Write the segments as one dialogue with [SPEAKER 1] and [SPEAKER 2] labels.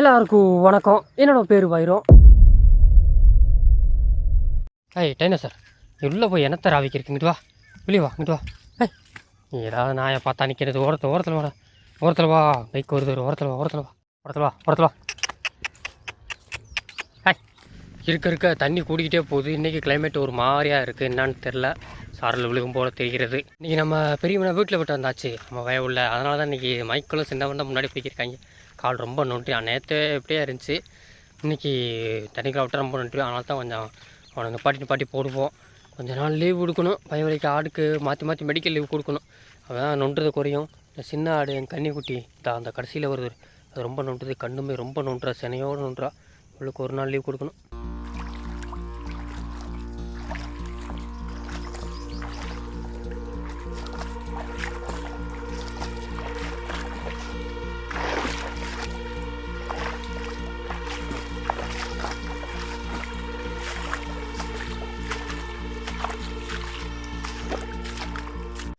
[SPEAKER 1] எல்லாருக்கும் வணக்கம். என்னோட பேர் வைரம் ஏய் டைனா சார் உள்ளே போய் என்னத்தை ராவிக்கு இருக்கு வா. வெளியே வா இங்கிட்டு வா. ஏய் நீ ஏதாவது நாயை பார்த்தா நிற்கிறது ஓரத்தில் ஓரத்தில் வா ஓரத்தில் வா. பைக் வருது ஒரு ஓரத்தில் வா ஓரத்தில் வா. ஓரத்தில் வா ஓரத்தில் வா. ஐய் இருக்க இருக்க தண்ணி கூடிக்கிட்டே போகுது. இன்றைக்கி கிளைமேட் ஒரு மாதிரியாக இருக்குது என்னான்னு தெரில சாரல் விழுகும் போல தெரிகிறது. இன்றைக்கி நம்ம பெரியவனை வீட்டில் விட்டு வந்தாச்சு. நம்ம வய உள்ள அதனால தான் இன்றைக்கி மைக்கெல்லாம் சின்னவன் வந்தால் முன்னாடி போய்க்கிருக்காங்க. கால் ரொம்ப நொண்டி நேற்று எப்படியே இருந்துச்சு. இன்றைக்கி தண்ணிக்குள்ள விட்டு ரொம்ப நொண்டி அதனால தான் கொஞ்சம் அவனை நிப்பாட்டி நிப்பாட்டி போடுவோம். கொஞ்ச நாள் லீவ் கொடுக்கணும். பயவலிக்கு ஆடுக்கு மாற்றி மாற்றி மெடிக்கல் லீவ் கொடுக்கணும். அதான் நொன்றது குறையும். இந்த சின்ன ஆடு என் கன்னிக்குட்டி தான் அந்த கடைசியில் வருது அது ரொம்ப நொண்டுது. கண்ணுமே ரொம்ப நொன்றா சினையோடு நொன்றா அவளுக்கு ஒரு நாள் லீவ் கொடுக்கணும்.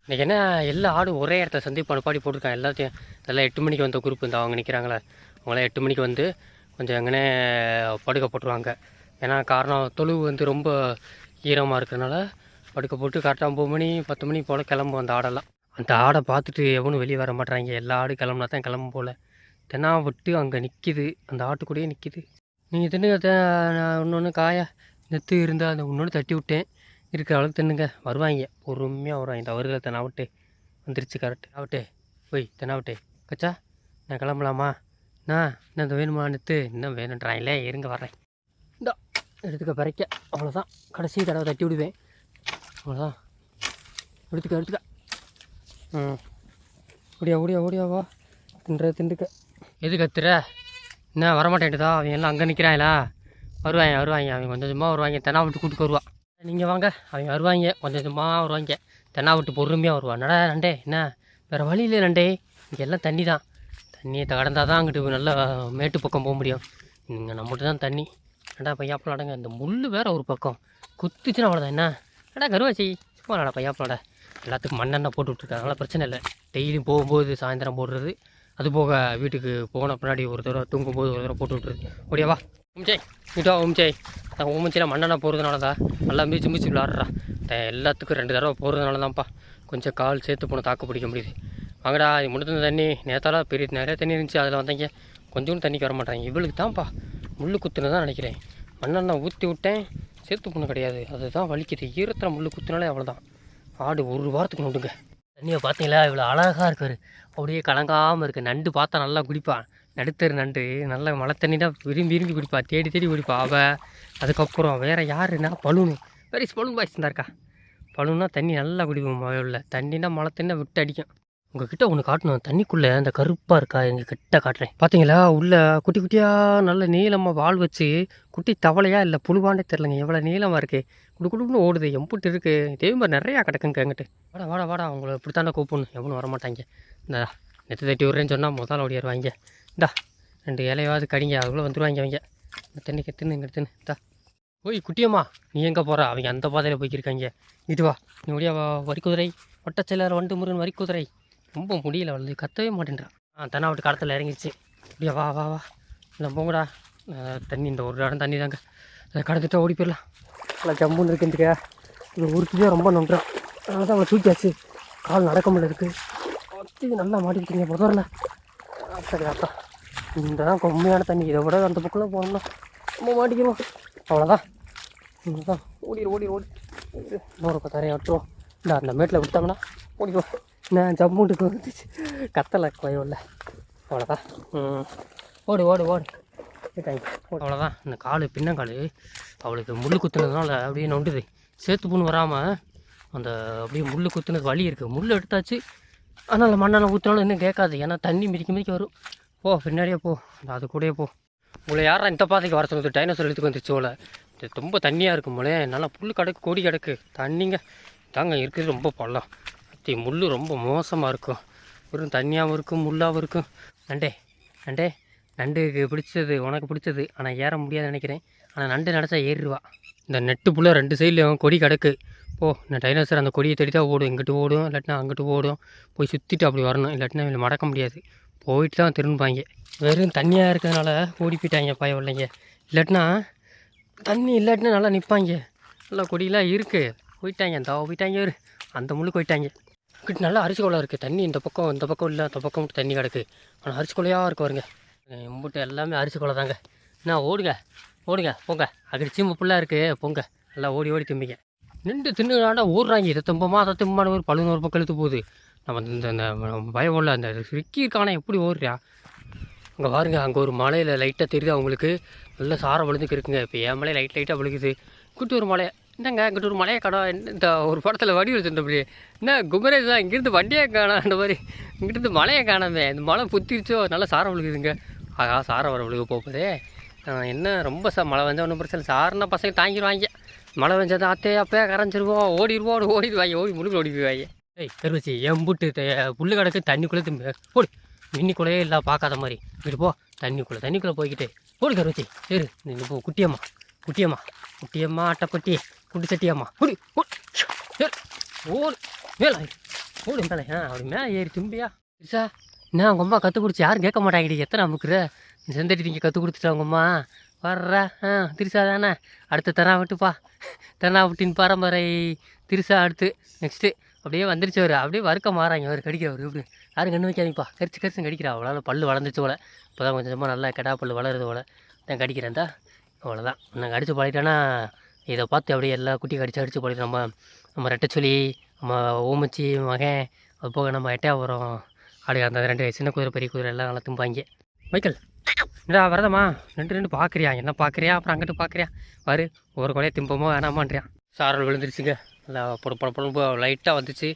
[SPEAKER 1] இன்றைக்கி என்ன எல்லா ஆடும் ஒரே இடத்துல சந்திப்பு அனுப்பாடி போட்டிருக்காங்க. எல்லாத்தையும் எல்லாம் எட்டு மணிக்கு வந்த குரூப் இந்த அவங்க நிற்கிறாங்களே அவங்களாம் எட்டு மணிக்கு வந்து கொஞ்சம் எங்கனே படுக்க போட்டுருவாங்க. ஏன்னா காரணம் தொழுவு வந்து ரொம்ப ஈரமாக இருக்கிறனால படுக்க போட்டு கரெக்டாக ஒம்பது மணி பத்து மணி போல் கிளம்பும் அந்த ஆடெல்லாம். அந்த ஆடை பார்த்துட்டு எவனும் வெளியே வர மாட்றாங்க. எல்லா ஆடு கிளம்புனா தான் கிளம்ப போல். தென்னா விட்டு அங்கே நிற்கிது அந்த ஆட்டுக்கூடயே நிற்கிது நீங்கள் தின்னு ஒன்று ஒன்று காயா நெத்து இருந்தால் அந்த இன்னொன்று தட்டி விட்டேன். இருக்கிற அளவுக்கு தின்னுங்க. வருவாங்க. பொறுமையாக வருவாங்க. இந்த வருகிற தெனாவட்டு. வந்துருச்சு கரெக்ட் ஆவட்டே போய் தெனாவட்டே. கச்சா நான் கிளம்பலாமா? நான் என்ன இந்த வேணுமா? நெத்து இன்னும் வேணுன்றாங்களே இருங்க வரேன் இந்தா எடுத்துக்க பறைக்க. அவ்வளோதான் கடைசி தடவை தட்டி விடுவேன். அவ்வளோதான் எடுத்துக்க எடுத்துக்க. ம். ஓடியா ஓடியா ஓடியா வா. தின்ற திண்டுக்க எது கத்துற? என்ன வரமாட்டேன்ட்டுதா? அவங்க எல்லாம் அங்கே நிற்கிறாங்களா வருவாங்க வருவாங்க அவங்க கொஞ்சம் கொஞ்சமாக வருவாங்க தெனா விட்டு கூட்டுக்கு வருவா. நீங்கள் வாங்க. அவங்க வருவாங்க. கொஞ்சம் கொஞ்சமாக வருவாங்க. தென்னா விட்டு பொறுமையாக வருவான் நடா நண்டே? என்ன? வேறு வழி இல்லை நண்டே. இங்கே எல்லாம் தண்ணி தான் தண்ணியை கடந்தால் தான் அங்கிட்டு நல்லா மேட்டு பக்கம் போக முடியும். இங்கே நம்மகிட்ட தான் தண்ணி நடா பையாப்பிளாடங்க நடங்க இந்த முள் வேற ஒரு பக்கம். குத்துச்சுன்னா அவ்வளோதான் என்ன? நடா கருவாச்சி? சும்மா நடா பையாப்பிளாட எல்லாத்துக்கும் மண்ணெண்ணெய் போட்டு விட்ருக்காங்க அதனால் பிரச்சனை இல்லை. டெய்லியும் போகும்போது சாயந்தரம் போடுறது. அது போக வீட்டுக்கு போன பின்னாடி ஒரு தடவை தூங்கும்போது ஒரு தடவை போட்டு விட்ருது ஓடியாவா உம்ச்சே மீட்டா உம்ச்சே நான் உமிச்சியில் மண்ணெண்ணா போகிறதுனால தான் நல்லா மீச்சு மீச்சு விளாட்றா. எல்லாத்துக்கும் ரெண்டு தடவை போகிறதுனால தான்ப்பா கொஞ்சம் கால் சேர்த்து போன தாக்கு பிடிக்க முடியுது. வாங்கடா இது முடிஞ்ச தண்ணி. நேற்றால பெரிய நிறைய தண்ணி இருந்துச்சு. அதில் வந்தீங்க. கொஞ்சோண்டு தண்ணிக்கு வர மாட்டாங்க. இவளுக்கு தான்ப்பா முள் குத்துன்னு தான் நினைக்கிறேன். மண்ணெண்ணெய் ஊற்றி விட்டேன். சேர்த்து பொண்ணு கிடையாது. அதுதான் வலிக்குது. ஈரத்தில் முள் குத்துனாலே அவ்வளோதான் ஆடு ஒரு வாரத்துக்கு நோண்டுங்க தண்ணியை பார்த்தீங்களா இவ்வளோ அழகாக இருக்கார் அப்படியே கலங்காமல் இருக்குது நண்டு பார்த்தா நல்லா குடிப்பான் நடுத்தர் நண்டு நல்ல மழை தண்ணி தான் விரும்பி விரும்பி குடிப்பா. தேடி தேடி குடிப்பா. அவள் அதுக்கப்புறம் வேறு யாருன்னா பலூனு. வெரி பலூன் பாய்ஸ் தான் இருக்கா. பலூன்னா தண்ணி நல்லா குடிப்போம் மழையில். தண்ணினா மழை தண்ணி விட்டு அடிக்கும். உங்ககிட்ட ஒன்று காட்டணும். தண்ணிக்குள்ளே அந்த கருப்பாக இருக்கா? எங்கள் கிட்ட காட்டுறேன். பார்த்தீங்களா உள்ளே குட்டி குட்டியாக நல்ல நீளமாக வாழ் வச்சு குட்டி தவளையா இல்லை புழுவாண்டே தெரிலங்க எவ்வளோ நீளமாக இருக்குது குடு குடுன்னு ஓடுது. எம்புட்டு இருக்குது இதே மாதிரி நிறையா கிடக்குங்க எங்கிட்ட வாடா வாடா வாடா. அவங்கள இப்படி தானே கூப்பிடணும். எவ்வளோ வரமாட்டாங்க. இந்த நெத்து தட்டி விட்றேன்னு சொன்னால் முதல்ல ஓடிடுவாங்க இந்தா ரெண்டு இலையாவது கடிங்க அதுக்குள்ளே வந்துடுவாங்க அவங்க இந்த தண்ணி இங்கே எடுத்துன்னு ஓய் குட்டியம்மா நீ எங்கே போகிற அவங்க அந்த பாதையில் போய்க்கிருக்காங்க. இது வா நீ ஒடியா வா வரிக்குதிரை. ஒட்டச்செல்லார் வண்டு முருகன் வரிக்குதிரை. ரொம்ப முடியல வளர்ந்து கத்தவே மாட்டேன்றான். ஆ தென்னா விட்டு கடத்தில் இறங்கிடுச்சு அப்படியா வா வா வா. இல்லை போங்கடா. தண்ணி இந்த ஒரு இடம் தண்ணி தாங்க. அதை கடந்துட்டா ஓடி போயிடலாம். நல்லா ஜம்முன்னு இருக்குந்துக்க இது உருக்கியே ரொம்ப நன்றா அதனால தான் அவளை தூக்கியாச்சு. கால் நடக்க முடியல இருக்கு நல்லா மாட்டிக்கிட்டீங்க முதல்ல சரி அக்கா இந்த தான் உண்மையான தண்ணி. இதை விட அந்த பக்கம்லாம் போனோம்னா ரொம்ப மாட்டிக்கிறோம் அவ்வளோதான் இதுதான் ஓடிடு ஓடி ஓடி இன்னொரு பத்தாயிரம் விட்டுருவோம் இல்லை அந்த மேட்டில் விட்டாங்கன்னா ஓடிடுவோம். நான் ஜம்முண்டுக்கு வந்துச்சு. கத்தலை கோயில் அவ்வளோதான் ஓடு ஓடு ஓடு. தேங்க்யூ அவ்வளோதான் இந்த கால் பின்னங்கால் அவளுக்கு முள் குத்துனதுனால அப்படியே நொண்டுது. சேர்த்து புண்ணு வராமல் அந்த அப்படியே முள் குத்துனது வலி இருக்குது முள் எடுத்தாச்சு. அதனால் மண்ணெண்ணெய் ஊற்றினாலும் இன்னும் கேட்காது. ஏன்னா தண்ணி மிதிக்க மிதிக்க வரும். போ பின்னாடியே போ. அது கூடயே போ. உங்களை யாரா இந்த பாதைக்கு வர சொன்னது? டைனோசர் எடுத்துக்கு வந்துச்சு போல இது ரொம்ப தண்ணியாக இருக்கும் போலே நல்லா புல் கிடக்கு கொடி கிடக்கு. தண்ணிங்க. தாங்க இருக்குது ரொம்ப பள்ளம். அத்தி முள் ரொம்ப மோசமாக இருக்கும். வெறும் தண்ணியாகவும் இருக்கும் முள்ளாகவும் இருக்கும். நண்டே நண்டே. நண்டுக்கு பிடிச்சது உனக்கு பிடிச்சது. ஆனால் ஏற முடியாதுன்னு நினைக்கிறேன். ஆனால் நண்டு நினச்சா ஏறிடுவா. இந்த நெட்டு புள்ள ரெண்டு சைட்லேயும் கொடி கிடக்கு. போ இந்த டைனோசர் அந்த கொடியை தேடி தான் ஓடும். இங்கிட்டு ஓடும் இல்லாட்டினா அங்கிட்டு ஓடும். போய் சுற்றிட்டு அப்படி வரணும். இல்லாட்டினா இவங்களை மடக்க முடியாது. போயிட்டு தான் திரும்பாங்க. வெறும் தண்ணியாக இருக்கிறதுனால ஓடி போயிட்டாங்க பய இல்லைங்க இல்லாட்டினா தண்ணி இல்லாட்டினா நல்லா நிற்பாங்க நல்லா கொடியெல்லாம் இருக்குது போயிட்டாங்க. அந்த போயிட்டாங்க ஒரு அந்த முள்ளு போயிட்டாங்க. கிட்ட நல்லா அரிசி கொலை இருக்குது தண்ணி இந்த பக்கம் இந்த பக்கம் இல்லை. அந்த பக்கம் மட்டும் தண்ணி கிடக்கு. ஆனால் அரிசி கொலையாக இருக்கு பாருங்க. இம்புட்டு எல்லாமே அரிசி கொலை தாங்க. என்ன ஓடுங்க. ஓடுங்க. போங்க. அக்கடி சீம்பு புல்லாக இருக்குது போங்க. நல்லா ஓடி ஓடி திரும்பிங்க நின்று தின்னுடாண்டா ஓடுறாங்க இதை தும்பமாக அதை தும்பான ஒரு பழுநூறு பக்கம் இழுத்து போகுது. நம்ம இந்த இந்த பயம் உள்ள அந்த ரிக்கி இருக்கானே எப்படி ஓடுறியா அங்கே பாருங்க அங்கே ஒரு மலையில் லைட்டாக தெரியுது அவங்களுக்கு நல்ல சாரம் விழுந்துக்கு இருக்குங்க. இப்போ என் மலை லைட் லைட்டாக விழுகுது. இங்கிட்டு ஒரு மலை என்னங்க இங்கிட்டு ஒரு மலையை காணோம். இந்த ஒரு படத்தில் வடி வச்சுருந்தபடி என்ன குமரேஜ் தான் இங்கேருந்து வண்டியை காணோம் அந்த மாதிரி. இங்கிட்டு மலையை காணாமே. இந்த மலை புத்திருச்சோ நல்லா சாரம் விழுகுதுங்க. ஆகா சாரம் வர விழுக போகுதே. என்ன ரொம்ப ச மழை வந்தால் ஒன்றும் பிரச்சனை இல்லை. சாருன்னா பசங்க தாங்கிடுவாங்க மழை வந்தால் அத்தே அப்பே கரைஞ்சிருவோம். ஓடிடுவோம் ஓடிடுவாங்க. ஓடி முழுக்க ஓடி போய்வாங்க ஏய் கருவச்சி எம்புட்டு புட்டு புல்லு கிடக்கு தண்ணிக்குள்ளே திரும்ப போடு. மின்னிக்குள்ளேயே இல்லை பார்க்காத மாதிரி. இங்கிட்டு போ. தண்ணிக்குள்ளே தண்ணிக்குள்ளே போய்கிட்டு போடு கருவச்சி சரி நீ போ. குட்டியம்மா குட்டியம்மா. குட்டியம்மா அட்டைப்பட்டி குட்டி சட்டியம்மா போடு. ஓடு சரி ஓடு மேலே ஓடு மேலே. ஆ அப்படி மேலே ஏறி தும்பியா சரிசா என்ன உங்கள் அம்மா கற்றுக் கொடுத்து யாரும் கேட்க மாட்டாங்கடி. எத்தனை அமுக்குற? நீ செந்தட்டி நீங்கள் கற்றுக் கொடுத்துட்டா உங்கள் அம்மா? ஆ திருசா தானே. அடுத்து தெனா விட்டுப்பா தெனா விட்டின் பரம்பரை. திருசா அடுத்து நெக்ஸ்ட்டு அப்படியே வந்துருச்சு ஒரு அப்படியே வறுக்க மாறாங்க அவர் கடிக்கிறவர் இப்படி யாரும் கண்ணு வைக்காதீங்கப்பா. கரிச்சு கரிச்சு கடிக்கிறா. அவளால் பல்லு வளர்ந்துச்சு போல. இப்போ தான் கொஞ்சம் கொஞ்சமாக நல்லா கெடா பல்லு வளருது போல. தான் கடிக்கிறேன். தான் அவ்வளோதான் நாங்கள் அடித்து பழகிட்டோன்னா இதை பார்த்து அப்படியே எல்லா குட்டியும் கடிச்சு அடித்து பழகிட்டோம் நம்ம நம்ம ரெட்டச்சொலி நம்ம ஓமச்சி மகன் அது போக நம்ம எட்டையாபுரம் ஆடு அந்த ரெண்டு சின்ன குதிரை பெரிய குதிரை எல்லாம் நல்லா தும்பாங்க. மைக்கேல் என்னடா வரதம்மா ரெண்டு ரெண்டு பார்க்குறியா என்ன பார்க்குறியா அப்புறம் அங்கிட்டு பார்க்குறியா வரு ஒரு கொலையை திம்பமோ வேணாமான்றியா? சாரல் விழுந்துருச்சுங்க. நல்லா பொட பொட லைட்டாக வந்துச்சு.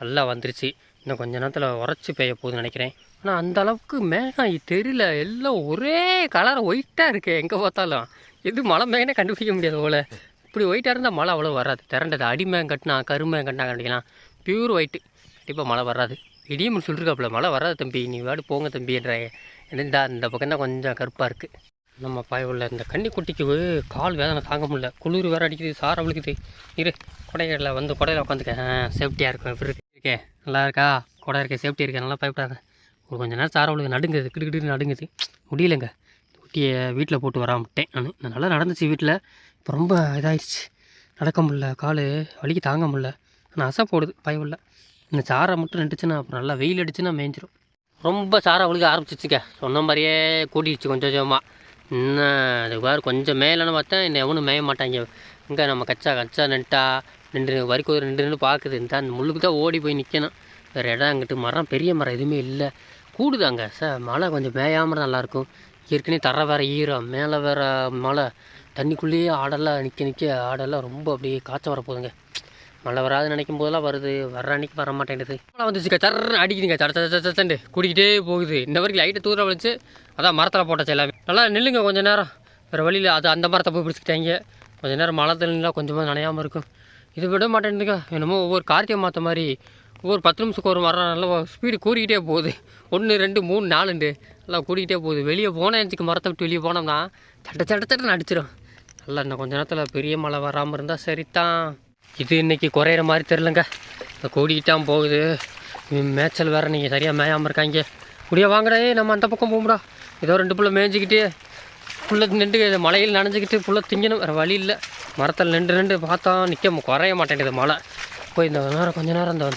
[SPEAKER 1] நல்லா வந்துருச்சு. இன்னும் கொஞ்ச நேரத்தில் உரைச்சி பெய்ய போகுதுன்னு நினைக்கிறேன். ஆனால் அந்த அளவுக்கு மேகம் தெரியல எல்லாம் ஒரே கலர் ஒயிட்டாக இருக்குது எங்கே பார்த்தாலும். எது மழை மேகனே கண்டுபிடிக்க முடியாது போல். இப்படி ஒயிட்டாக இருந்தால் மழை அவ்வளோ வராது. திரண்டது அடிமேகம் கட்டினா கருமேகம் கட்டினா கண்டிக்கலாம். பியூர் ஒயிட்டு கண்டிப்பாக மழை வராது. இடியும் சொல்லிருக்காப்புல மழை வராது தம்பி. நீ வாடு போங்க தம்பின்ற இந்த இந்த பக்கம் தான் கொஞ்சம் கருப்பாக இருக்குது நம்ம பாய இந்த கன்னிக்குட்டிக்கு கால் வேதனை தாங்க முடியல. குளிர் வேறு அடிக்குது சாரம் விழுக்குது இரு கொடைகளில் வந்து கொடையில் உட்காந்துக்கேன் சேஃப்டியாக இருக்கும் எப்படி இருக்கு. இருக்கே. நல்லா இருக்கா? கொடை இருக்கே சேஃப்டி இருக்கே. நல்லா பயப்படாத. ஒரு கொஞ்ச நேரம் சாரம் விழுக்கு நடுங்குது கிடுக்கிட்டு நடுங்குது. முடியலைங்க. குட்டியை வீட்டில் போட்டு வராமட்டேன் நான். நல்லா நடந்துச்சு வீட்டில் இப்போ ரொம்ப இதாகிடுச்சு நடக்க முடில கால் வலிக்கு தாங்க முடில ஆனால் அசை போடுது பயம் இல்லை இந்த சாரை மட்டும் நின்றுச்சுன்னா அப்புறம் நல்லா வெயில் அடிச்சுன்னா மேய்ஞ்சிரும் ரொம்ப சாரை அவளுக்கு ஆரம்பிச்சிச்சுக்க சொன்ன மாதிரியே கூட்டிடுச்சு கொஞ்சம் கொஞ்சமாக இன்னும் அது பாரு கொஞ்சம் மேலேன்னு பார்த்தா இன்னும் எவனும் மேய மாட்டாங்க இங்கே. நம்ம கச்சா கச்சா நின்ட்டா நின்று வரிக்கு ஒரு நின்று நின்று பார்க்குது. இந்த அந்த முள்ளுக்கு தான் ஓடி போய் நிற்கணும் வேறு இடம் அங்கிட்டு மரம் பெரிய மரம் எதுவுமே இல்லை. கூடுதாங்க சார் மழை கொஞ்சம் மேயாமல் நல்லாயிருக்கும். ஏற்கனவே தர வேற ஈரம் மேலே வேற மழை. தண்ணிக்குள்ளேயே ஆடெல்லாம் நிற்க நிற்க ஆடெல்லாம் ரொம்ப அப்படியே காய்ச்சல் வரப்போகுதுங்க. மழை வராது நினைக்கும் போதெல்லாம் வருது. வர்ற அன்னைக்கு வர மாட்டேங்குது. மழை வந்துச்சுக்கா சர்ன்னு அடிக்குதுங்க. சட சட சட சண்டு கூட்டிக்கிட்டே போகுது. இந்த வரைக்கும் லைட்டை தூர வச்சு அதான் மரத்தில் போட்டாச்சு எல்லாமே. நல்லா நில்லுங்க கொஞ்சம் நேரம். வேறு வழியில் அது அந்த மரத்தை போய் பிடிச்சிக்கிட்டாங்க. கொஞ்சம் நேரம் மழை தண்ணிலாம் கொஞ்சமாக நனையாமல் இருக்கும். இது விட மாட்டேங்குதுங்க என்னமோ ஒவ்வொரு கார்த்திகை மாற்ற மாதிரி ஒவ்வொரு பத்து நிமிஷத்துக்கு ஒரு மரம் நல்லா ஸ்பீடு கூறிக்கிட்டே போகுது. ஒன்று ரெண்டு மூணு நாலுண்டு. நல்லா கூடிக்கிட்டே போகுது. வெளியே போனேன்ச்சுக்கு மரத்தை விட்டு வெளியே போனோம்னா சட்ட சட்ட சட்டன்னு அடிச்சிடும் நல்லா இன்னும் கொஞ்ச நேரத்தில் பெரிய மழை வராமல் இருந்தால் சரித்தான் இது இன்றைக்கி குறையிற மாதிரி தெரிலங்க கூடிக்கிட்டான் போகுது. மேய்ச்சல் வேறு நீங்கள் சரியாக மேயாமல் இருக்காங்க. முடியா வாங்கடா. நம்ம அந்த பக்கம் போகும்டா. ஏதோ ரெண்டு புள்ள மேய்ஞ்சிக்கிட்டு புள்ள நின்று மலையில் நனைஞ்சிக்கிட்டு புள்ள திங்கணும். வேறு வழி இல்லை. மரத்தில் நின்று நின்று பார்த்தா நிற்க குறைய மாட்டேங்குது மழை. போய் இந்த நேரம் கொஞ்ச நேரம் இந்த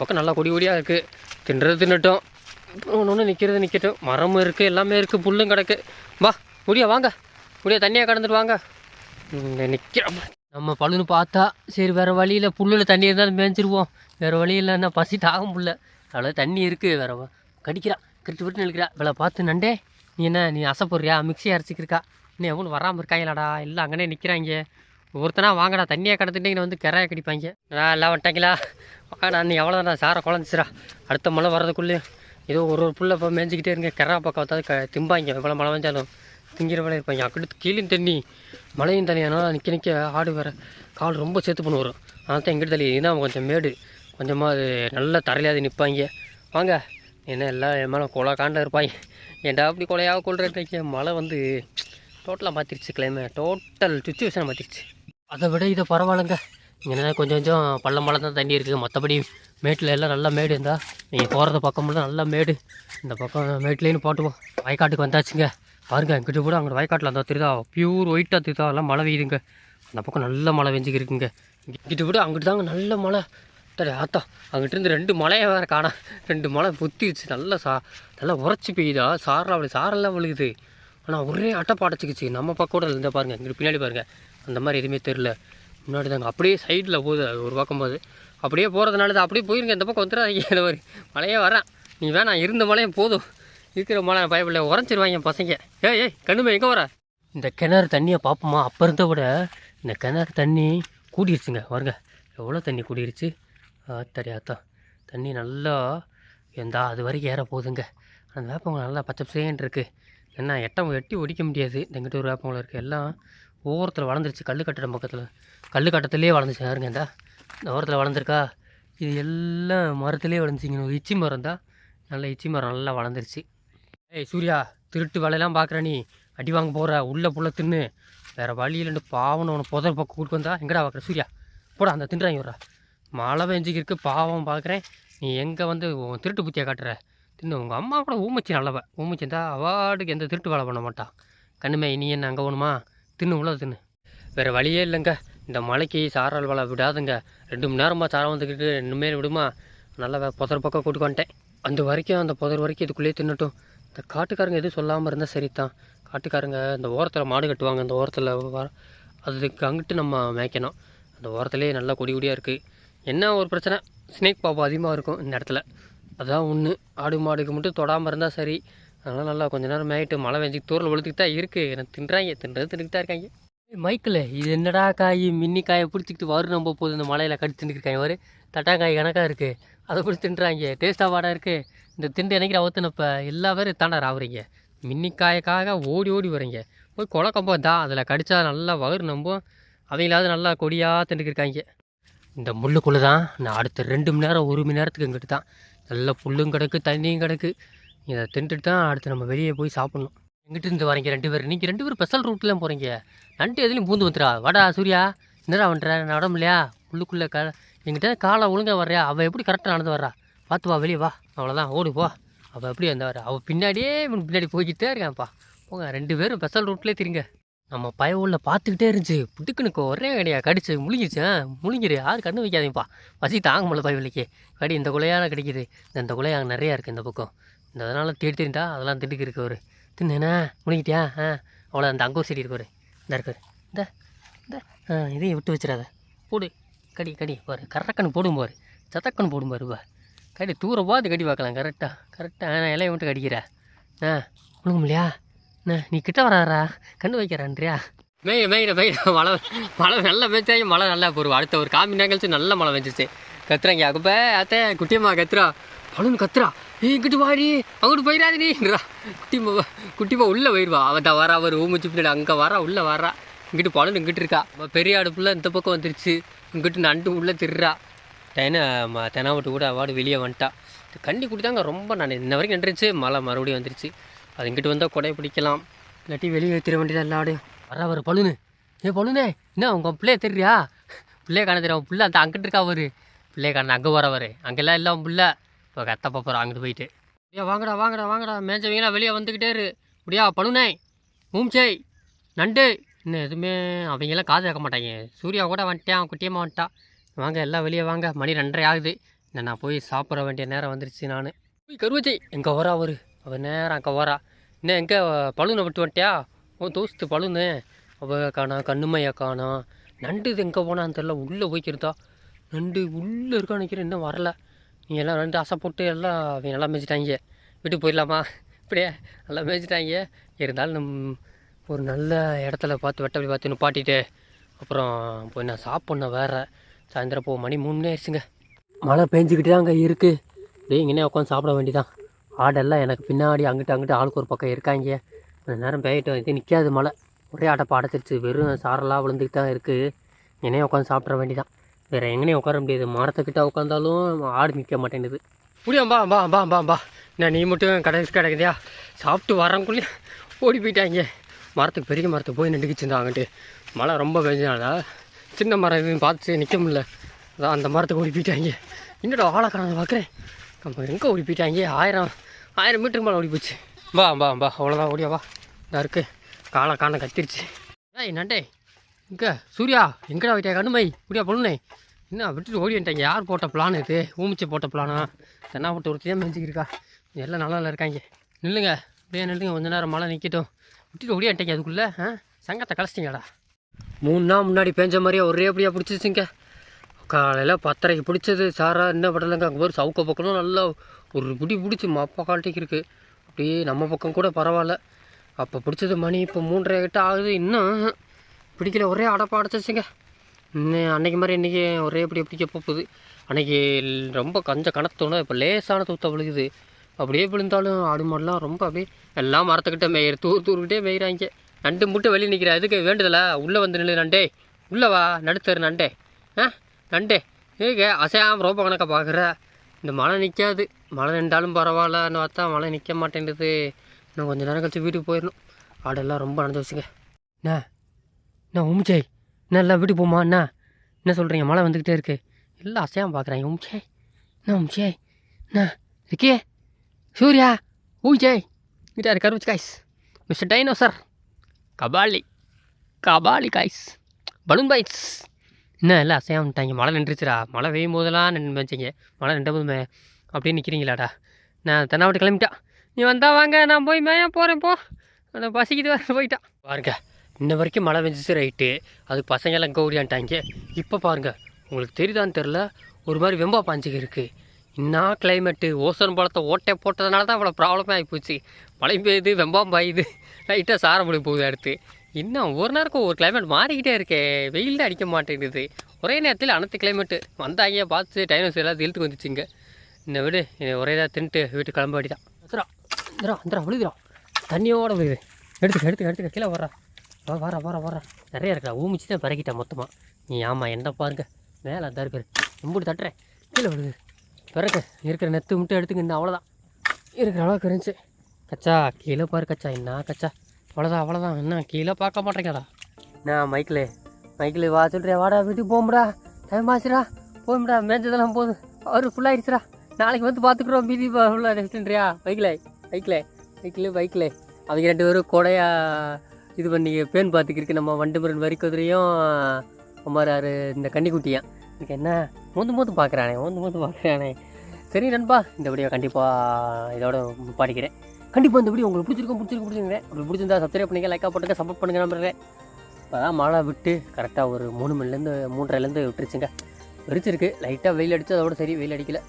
[SPEAKER 1] பக்கம் நல்லா கொடி கொடியாக இருக்குது தின்றது தின்னுட்டும். ஒன்று ஒன்று நிற்கிறது நிற்கட்டும் மரமும் இருக்குது எல்லாமே இருக்குது புல்லும் கிடக்கு. வா முடியா வாங்க. முடியா தண்ணியாக கடந்துட்டு வாங்க. நிற்கிறோம் நம்ம பழுன்னு பார்த்தா சரி வேறு வழியில் புல்லில் தண்ணி இருந்தாலும் மேய்ஞ்சிருவோம் வேறு வழி இல்லைன்னா பசி தாக முடியல. அவ்வளோ தண்ணி இருக்குது வேறு கடிக்கிறா கட்டு விட்டு நிற்கிறா. இவ்வளோ பார்த்து நண்டே நீ என்ன நீ அசைப்படுறியா மிக்ஸி அரைச்சிக்கிருக்கா? இன்னும் எவ்வளோ வராமல் இருக்காங்களாடா? எல்லாம் அங்கனே நிற்கிறாங்க ஒருத்தனா வாங்கடா தண்ணியை கடந்துட்டு வந்து கரையை கடிப்பாங்க நான் எல்லாம் வந்துட்டாங்களா? வாங்கடா நீ எவ்வளோதான்டா சாரை குழஞ்சிச்சிரா அடுத்த மழை வர்றதுக்குள்ளே ஏதோ ஒரு ஒரு புல்லை இப்போ மேய்ஞ்சிக்கிட்டே இருங்க. கெரா பக்கம் பார்த்தாது க திம்பாங்க எவ்வளோ மழை வந்தாலும் திங்கிற வேலை இருப்பாங்க அக்கடுத்து கீழே தண்ணி மழையும் தண்ணி. அதனால் நிற்க நிற்க ஆடு வேறு கால் ரொம்ப சேர்த்து பண்ணு வரும் அதனால் தான் எங்கிட்ட தள்ளி இதுதான் கொஞ்சம் மேடு. கொஞ்சமாக அது நல்லா தரையிலாது நிற்பாங்க வாங்க. என்ன எல்லாம் என் மேலே கொலை காண்டில் இருப்பாங்க. ஏன்டா அப்படி கொலையாக கொள்றேன் மழை வந்து டோட்டலாக மாற்றிடுச்சு கிளைமே டோட்டல் சுச்சுவேஷனை மாற்றிடுச்சு அதை விட இதை பரவாயில்லைங்க. இங்கே கொஞ்சம் கொஞ்சம் பள்ளம் பள்ளம் தான் தண்ணி இருக்குது மற்றபடி மேட்டில் எல்லாம் நல்லா மேடு. இருந்தால் நீங்கள் போகிறத பக்கமெல்லாம் நல்லா மேடு. இந்த பக்கம் மேட்லேன்னு போட்டுவோம். வயக்காட்டுக்கு வந்தாச்சுங்க. பாருங்க எங்கிட்ட கூட அங்கே வயக்காட்டில் அந்த திருதா பியூர் ஒயிட்டாக திருதா எல்லாம் மழை பெய்யுதுங்க. அந்த பக்கம் நல்ல மழை பெஞ்சுக்கு இருக்குங்க இங்கிட்ட விட அங்கிட்டு தாங்க நல்ல மழை. தடை ஆத்தா அங்கிட்டு இருந்து ரெண்டு மழையை வேறு காணா. ரெண்டு மழை புத்திடுச்சு நல்லா சா நல்லா உரைச்சி பெய்யுதா? சாரலாம் விழுது சாரெல்லாம் விழுகுது. ஆனால் ஒரே அட்டைப்பாடச்சிக்கிச்சு நம்ம பக்கம் கூட இருந்தால் பாருங்கள் இங்கிட்டு பின்னாடி பாருங்கள் அந்த மாதிரி எதுவுமே தெரில முன்னாடி தாங்க அப்படியே சைடில் போகுது அது ஒரு பக்கம் போது அப்படியே போகிறதுனால தான் அப்படியே போயிருங்க இந்த பக்கம் வந்துடாதீங்க. இந்த மாதிரி மழையே வரேன். நீ வேணாம் இருந்த மழையும் போதும். இருக்கிற மழை பயப்பில்ல உரைச்சிருவாங்க என் பசங்க. ஏய் ஏய் கண்ணுமே எங்கே வர இந்த கிணறு தண்ணியை பார்ப்போமா அப்போ இருந்த விட இந்த கிணறு தண்ணி கூடிருச்சுங்க. வருங்க எவ்வளோ தண்ணி கூடிருச்சு? ஆத்தாடி தண்ணி நல்லா எந்தா அது வரைக்கும் ஏற போகுதுங்க. அந்த வேப்பமரம் நல்லா பச்சை பசேன்னு இருக்குது என்ன எட்டம் எட்டி ஒடிக்க முடியாது. எங்கிட்ட ஒரு வேப்பமரம் இருக்குது எல்லாம் ஓரத்தில் வளர்ந்துருச்சு. கல் கட்டடம் பக்கத்தில். கல் கட்டத்துலேயே வளர்ந்துச்சு. யாருங்க இந்த. இந்த ஓரத்தில் வளர்ந்துருக்கா? இது எல்லாம் மரத்துலேயே வளர்ந்துச்சிங்க. ஒரு இச்சி மரம் தான் நல்ல இச்சி மரம் நல்லா வளர்ந்துருச்சு. ஏய் சூர்யா திருட்டு வேலையெல்லாம் பார்க்குற நீ. அடி வாங்க போகிற உள்ளே புள்ள தின்னு. வேறு வழியிலண்டு பாவம் உன புதர் பக்கம் கூட்டு வந்தா எங்கடா பார்க்குற சூர்யா? போடா அந்த தின்றாங்க விட்றா மழை பெஞ்சிக்கு இருக்கு பாவம் பார்க்குறேன். நீ எங்கே வந்து உன் திருட்டு புத்தியை காட்டுற? தின்னு உங்கள் அம்மா கூட ஊமச்சி நல்லவ. ஊமச்சி இருந்தா அவார்டுக்கு எந்த திருட்டு வேலை பண்ண மாட்டான். கண்ணுமே நீ என்ன அங்கே வேணுமா தின்னு உள்ள தின்னு. வேறு வழியே இல்லைங்க. இந்த மலைக்கு சாரல் வலை விடாதுங்க. ரெண்டு மணி நேரமாக சாரம் வந்துக்கிட்டு இனிமேல் விடுமா? நல்லா புதர் பக்கம் கூட்டு வந்துட்டேன். அந்த வரைக்கும் அந்த புதர் வரைக்கும் இதுக்குள்ளேயே தின்னுட்டும். இந்த காட்டுக்காரங்க எதுவும் சொல்லாமல் இருந்தால் சரி தான் காட்டுக்காரங்க இந்த ஓரத்தில் மாடு கட்டுவாங்க அந்த ஓரத்தில் வர அதுக்கு அங்கிட்டு நம்ம மேய்க்கணும். அந்த ஓரத்துலேயே நல்லா கொடி கொடியாக இருக்குது என்ன ஒரு பிரச்சனை? ஸ்னேக் பாப்பா அதிகமாக இருக்கும் இந்த இடத்துல. அதான் ஒன்று ஆடு மாடுக்கு மட்டும் தொடாமல் இருந்தால் சரி. அதனால் நல்லா கொஞ்ச நேரம் மேயிட்டு மழை வெஞ்சி தூரில் ஒழுத்துக்கிட்டு தான் இருக்குது எனக்கு தின்றாங்க? தின்றது தின்னுக்கிட்டு தான் இருக்காங்க. மைக்கில் இது என்னடா காய்? மின்னி காயை பிடிச்சிக்கிட்டு வரும் நம்ம போது இந்த மலையில் கடிச்சு தின்னுருக்காங்க வரும் தட்டாங்காய் கணக்காக இருக்குது அதை பிடிச்சி தின்றாங்க. டேஸ்ட்டாக வாடா இருக்குது இந்த திண்டு எனக்கு அவத்துனப்ப எல்லா பேரும் தாண்டா ஆகுறீங்க மின்னிக்காயக்காக ஓடி ஓடி வரீங்க போய் குளக்கம்பம் தான் அதில் கடித்தா நல்லா வயிறு நம்பும். அவங்களாவது நல்லா கொடியாக திண்டுக்கிருக்காங்க இந்த முள்ளுக்குள்ளே தான் நான் அடுத்த ரெண்டு மணி நேரம் ஒரு மணி நேரத்துக்கு இங்கிட்டு தான். நல்லா புல்லும் கிடக்கு தண்ணியும் கிடக்கு. இதை தின்ட்டுட்டு தான் அடுத்து நம்ம வெளியே போய் சாப்பிட்ணும். எங்கிட்ட இருந்து வரீங்க ரெண்டு பேரும்? நீங்கள் ரெண்டு பேரும் ஸ்பெஷல் ரூட்லாம் போகிறீங்க நண்டு எதுலையும் பூந்து வந்துடா வாடா சூர்யா. என்னடா பண்ணுற நான் உடம்பு இல்லையா? உள்ளுக்குள்ளே க எங்கிட்ட காலை ஒழுங்காக வர்றியா? அவள் எப்படி கரெக்டாக நடந்து வர்றா? பார்த்து வா வெளியே வா. அவ்வளோதான் ஓடு போ. அவள் எப்படி வந்தவர்? அவள் பின்னாடியே இவன் பின்னாடி போய்கிட்டே இருக்கான்ப்பா. போங்க ரெண்டு பேரும் ஸ்பெஷல் ரூட்லேயே திரிங்க. நம்ம பய உள்ள பார்த்துக்கிட்டே இருந்துச்சு. புட்டுக்குனுக்கு ஒரே கடையா கடிச்சு முழுங்கிச்சு ஆ, முழுங்கிரு யாரு கண்ணு வைக்காதீங்கப்பா. பசி தாங்க முடியல பயவிலைக்கு கடி இந்த குலையான கிடைக்குது. இந்த குலையாக குலையா அங்கே நிறையா இருக்குது இந்த பக்கம். இந்த அதனால் தேடி தெரிந்தா அதெல்லாம் திண்டுக்கு இருக்கு ஒரு தின்னுண்ணா முழுங்கிட்டியா? ஆ? அவ்வளோ அந்த அங்கூர் செடி இருக்கு ஒரு இந்த இருக்காரு இந்த இந்த. இதையும் விட்டு வச்சிடாத. போடு. கடி கடி பாரு. கரக்கன்னு போடும் பாரு சத்தக்கன்னு போடும் பாரு பா கடி தூர பார்த்து கடி பார்க்கலாம் கரெக்டாக கரெக்டாக நான் இலையை மட்டும் கடிக்கிற. ஆ முழுங்க முடியா நீ கிட்ட வராரா கண்ணு வைக்கிறான்றியா? மேய மேயிற மேயிற மழை மழை நல்லா மேய்ச்சாங்க மழை நல்லா போடுவோம் அடுத்த ஒரு காமி நேரம் கழிச்சு நல்ல மழை பெஞ்சிச்சு. கத்துறாங்க அப்போ அத்தை குட்டியம்மா கத்துறா. பழுன்னு கத்துறா. நீ இங்கிட்டு வாடி. அங்கிட்டு போயிடாது நீன்றா குட்டிம்மா குட்டிம்மா உள்ளே போயிடுவா. அவன் தான் வரா அவர் ஊமிச்சு பின்னாடி அங்கே வரா உள்ளே வரா. இங்கிட்டு பழுன்னு இங்கிட்டு இருக்கா. பெரிய அடுப்புல இந்த பக்கம் வந்துருச்சு. இங்கிட்டு நண்டு உள்ளே திருறா. டைன தெனாவட்டு கூட அவாடு வெளியே வந்துட்டா. கண்டி குடித்தாங்க ரொம்ப நான் இன்ன வரைக்கும் நின்றுச்சு மழை மறுபடியும் வந்துருச்சு. அது இங்கிட்டு வந்தால் கொடை பிடிக்கலாம். இல்லாட்டி வெளியே ஏற்றிட வேண்டியது எல்லாடையும் வர வர பழுனு. ஏ பழுனே. என்ன உங்கள் பிள்ளைய தெரியா பிள்ளைய காண தெரியும்? பிள்ளை அந்த அங்கிட்டு இருக்கா அவரு பிள்ளைய காண அங்கே வரவர் அங்கெல்லாம் இல்லை அவன் பிள்ளை. இப்போ கத்த போகிறோம் அங்கிட்டு போயிட்டு. அப்படியா வாங்கடா வாங்கடா வாங்கடா. மேஞ்சவங்களா வெளியே வந்துக்கிட்டே இரு. முடியா பழுனே. மூம்சை. நண்டு. இன்னும் எதுவுமே அவங்கெல்லாம் காது கேட்க மாட்டாங்க. சூர்யா கூட வந்துட்டான் குட்டியம்மா வந்துட்டான் வாங்க எல்லாம் வெளியே வாங்க. மணி ரெண்டரை ஆகுது. நான் போய் சாப்பிட வேண்டிய நேரம் வந்துருச்சு நான். போய் கருவச்சி எங்கே வரா அவரு? அவர் நேரம் அங்கே வரா இன்னும் எங்கே? பழுனை விட்டு வந்துட்டியா? உன் தோஸ்து பழுனு அவ காணா கண்ணுமையா காணா. நண்டு இது எங்கே போனான்னு தெரில உள்ளே போய்க்கிறதா நண்டு உள்ளே இருக்கா நினைக்கிறேன். இன்னும் வரல. நீ எல்லாம் நண்டு ஆசை போட்டு எல்லாம் அவங்க நல்லா மேய்ச்சிட்டாங்க. வீட்டுக்கு போயிடலாமா? இப்படியே நல்லா மேய்ச்சிட்டாங்க. இருந்தாலும் நம் ஒரு நல்ல இடத்துல பார்த்து வெட்டப்படி பார்த்து நிப்பாட்டிட்டு அப்புறம் போய் நான் சாப்பிட்ணும் வேறு. சாயந்தரம் போ மணி மூணு ஆயிடுச்சுங்க. மழை பெஞ்சிக்கிட்டு தான் அங்கே இருக்குது டேய் இங்கே உட்காந்து சாப்பிட வேண்டிதான் ஆடெல்லாம் எனக்கு பின்னாடி அங்கிட்டு அங்கிட்டு ஆளுக்கு ஒரு பக்கம் இருக்காங்க. கொஞ்ச நேரம் பெய்யட்டும் இது நிற்காது மழை. ஒரே ஆட்டை பாடத்திருச்சு வெறும் சாரெல்லாம் விழுந்துக்கிட்டு தான் இருக்குது என்னையும் உட்காந்து சாப்பிட வேண்டிதான் வேறு எங்கேயும் உட்கார முடியாது. மரத்துக்கிட்ட உட்காந்தாலும் ஆடு நிற்க மாட்டேங்குது. முடியும் பா பா பா பா பா நான் நீ மட்டும் கடைசி கிடைக்குதியா சாப்பிட்டு வரங்குள்ளே ஓடி போயிட்டாங்க. மரத்துக்கு பெரிய மரத்துக்கு போய் நின்றுக்கிச்சு அங்கிட்டு மழை ரொம்ப பெஞ்சனால சின்ன மரம் எதுவும் பார்த்து நிற்க முடில அதான் அந்த மரத்துக்கு ஓடி போயிட்டாங்க என்னடா ஆளை காணாத பார்க்குறேன். நம்ம எங்கே ஓடி போயிட்டாங்க ஆயிரம் ஆயிரம் மீட்டருக்கு மேலே ஓடி போச்சு வா வா வா அவ்வளோதான் ஓடியா வா. இதாக இருக்கு. காலை காண கத்திருச்சு. ஏய் நண்டே இங்கே சூர்யா எங்கடா வைட்டியா கண்ணுமை ஓடியா பொண்ணுனே. என்ன விட்டுட்டு ஓடி வந்துட்டாங்க. யார் போட்ட பிளான் இது? ஊமிச்சு போட்ட பிளானா என்ன போட்டு ஒருத்தையே தான் மெஞ்சிக்கிருக்கா எல்லாம் நல்லா இருக்காங்க. நில்லுங்க. அப்படியே நில்லுங்க. கொஞ்ச நேரம் மழை நிற்கட்டும் விட்டுட்டு ஓடி வந்துட்டாங்க அதுக்குள்ளே ஆ? சங்கத்தை கழிச்சிட்டிங்கடா மூணு நாள் முன்னாடி பேஞ்ச மாதிரியே ஒரே அப்படியே பிடிச்சிச்சுங்க. காலையில் பத்தரைக்கு பிடிச்சது. சாரா என்ன படலைங்க? அங்கே போய் சவுக்க பக்கம்லாம் நல்லா ஒரு பிடி பிடிச்சி மப்பா கால்ட்டிக்கு இருக்குது அப்படியே நம்ம பக்கம் கூட பரவாயில்ல. அப்போ பிடிச்சது மணி இப்போ மூன்றரை கிட்ட ஆகுது. இன்னும் பிடிக்கல. ஒரே அடப்பா அடைச்சிச்சுங்க. இன்னும் அன்னைக்கு மாதிரி இன்றைக்கி ஒரே இப்படி பிடிக்க போகுது. அன்றைக்கி ரொம்ப கஞ்ச கணத்தோட இப்போ லேசான தூத்த விழுகுது. அப்படியே விழுந்தாலும் ஆடு மாடுலாம் ரொம்ப அப்படியே எல்லாம் மரத்துக்கிட்ட மேயிற தூர் தூர்கிட்டே மேயிறாங்க. நண்டு முட்டை வெளியே நிற்கிற அதுக்கு வேண்டுதலா? உள்ளே வந்து நில்லு நண்டே. உள்ளே வா நடுத்தரு நண்டே. ஆ? நண்டே. ஏங்க அசையாம ரொம்ப கணக்கை பார்க்குற இந்த மழை நிற்காது மழை நின்றாலும் பரவாயில்லன்னு பார்த்தா மழை நிற்க மாட்டேங்குது. இன்னும் கொஞ்சம் நேரம் கழிச்சு வீட்டுக்கு போயிடணும் ஆடெல்லாம் ரொம்ப நடந்து வச்சுங்க அண்ணா என்ன உமிச்சாய் என்ன எல்லாம் வீட்டுக்கு போமா அண்ணா. என்ன சொல்கிறீங்க மழை வந்துக்கிட்டே இருக்கு. எல்லாம் அசையாம பார்க்குறேன் உமிச்சாய் என்ன உமிச்சாய் அண்ணா இருக்கே. சூர்யா ஊஜய் இதாரு கருவச்சு guys mister Dino sir Kabali. Kabali guys balloon boys என்ன எல்லாம் அசையாமட்டாங்க மழை நின்றுச்சுடா. மழை பெய்யும் போதெல்லாம் நின்று வச்சிங்க. மழை நின்ற போது மே- அப்படியே நிற்கிறீங்களாடா நான் தென்னாவட்டு கிளம்பிட்டா. நீ வந்தால் வாங்க. நான் போய் மேயா போகிறேன் போ. அந்த பசிக்குது வர போயிட்டான் பாருங்க. இன்ன வரைக்கும் மழை பெஞ்சிச்சு ரைட்டு அதுக்கு பசங்கெல்லாம் எங்கே இப்போ பாருங்க. உங்களுக்கு தெரியுதான்னு தெரில ஒரு மாதிரி வெம்பா பாஞ்சுக்கு இருக்குது என்ன கிளைமேட்டு ஓசோன் பழத்தை ஓட்டை போட்டதுனால தான் அவ்வளோ ப்ராப்ளமே ஆகிப்போச்சு மழை பெய்யுது வெம்பாம் பாயுது. லைட்டாக சாரமொழி போகுது அடுத்து. இன்னும் ஒரு நேரம் ஒரு கிளைமேட் மாறிக்கிட்டே இருக்கே. வெயில் தான் அடிக்க மாட்டேங்குது. ஒரே நேரத்தில் அனைத்து கிளைமேட்டு வந்தாங்க பார்த்து டைனோஸ் எல்லாம் இழுத்துக்கு வந்துச்சுங்க இந்த விடு ஒரே இதாக தின்ட்டு வீட்டுக்கு கிளம்ப வேண்டிதான் வந்துடா வந்துடா வந்துடா விழுதுடா. தண்ணியோட விழுது. எடுத்துக்க எடுத்துக்க எடுத்துக்க கீழே வர்றா. வா வர வர வர நிறைய இருக்கா ஊமிச்சு தான் பறக்கிட்டேன் மொத்தமாக நீ ஆமாம் என்ன பாருங்க. மேலே அந்த இருக்கிற ரொம்ப தட்டுறேன். கீழே விழுது. பிறகு இருக்கிற நெத்து மட்டும் எடுத்துக்கின்னு அவ்வளோதான் இருக்கிற அளவுக்கு இருந்துச்சு. கச்சா கீழே பாரு கச்சா. என்ன கச்சா? அவ்வளோதான் அவ்வளோதான் என்ன கீழே பார்க்க மாட்டேங்கடா. நான் மைக்கில் மைக்கில் வா சொல்கிறேன் வாடா வீட்டுக்கு போகும்டா டைம் ஆச்சுடா. போகும்டா மேஞ்சதெல்லாம் போதும் அவர் ஃபுல்லாகிடுச்சுடா நாளைக்கு வந்து பார்த்துக்குறோம் மீதி ஃபுல்லாக ரெஸ்ட்ன்றியா பைக்கில் பைக்கில் பைக்கில் பைக்கில் அவங்க ரெண்டு பேரும் கொடையா இது பண்ணி பேன் பார்த்துக்கிருக்கு நம்ம வண்டுமுரன் வரிக்குதிரையும் அம்மாறாரு இந்த கன்னிக்குட்டியான் இதுக்கு என்ன? மோந்து மோந்து பார்க்குறானே மோந்து மோந்து பார்க்குறானே. சரி நண்பா இந்த வீடியோ கண்டிப்பாக இதோட பாடிக்கிறேன் கண்டிப்பாக இந்த வீடியோ உங்களுக்கு பிடிச்சிருக்கும் பிடிச்சிருக்கும் பிடிச்சிருக்கேன் அப்படி பிடிச்சிருந்தா சப்ஸ்கிரைப் பண்ணுங்க லைக்காக போட்டுங்க சப்போர்ட் பண்ணுங்க நம்புறேன் இப்போ தான் மழை விட்டு கரெக்டாக ஒரு மூணு மணிலேருந்து மூன்றரைலேருந்து விட்டுருச்சுங்க. வெறிச்சிருக்கு லைட்டாக வெயில் அடிச்சு அதோட சரி வெயில் அடிக்கல.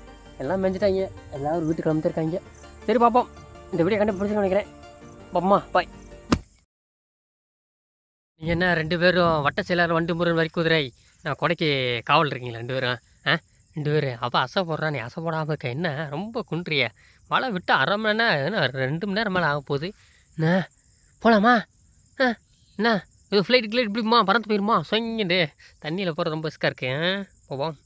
[SPEAKER 1] எல்லாம் மெஞ்சிட்டாங்க. எல்லோரும் வீட்டுக்கு கிளம்பிருக்காங்க சரி பார்ப்போம். இந்த வீடியோ கண்டிப்பாக பிடிச்சிருக்கேன் நினைக்கிறேன். பம்மா பாய் நீங்கள் என்ன ரெண்டு பேரும் வட்ட செயலாளர் வண்டு முருகன் வரி குதிரை நான் கொடைக்கு காவல் இருக்கீங்களா ரெண்டு பேரும்? ஆ ரெண்டு பேரும் அப்போ அசை போடுறான் நீ அசை போடாமல் இருக்க. என்ன? ரொம்ப குன்றிய. மழை விட்டு அரை மணி நேரம் என்ன ரெண்டு மணி நேரம் மேலே ஆக போகுது. என்ன? போகலாமா ஆ என்ன? இது ஃப்ளைட் கிளைட் இப்படிமா பறந்து போயிருமா? சொங்கிண்டு. தண்ணியில் போகிற ரொம்ப ரிஸ்க்காக இருக்கு. போவோம்.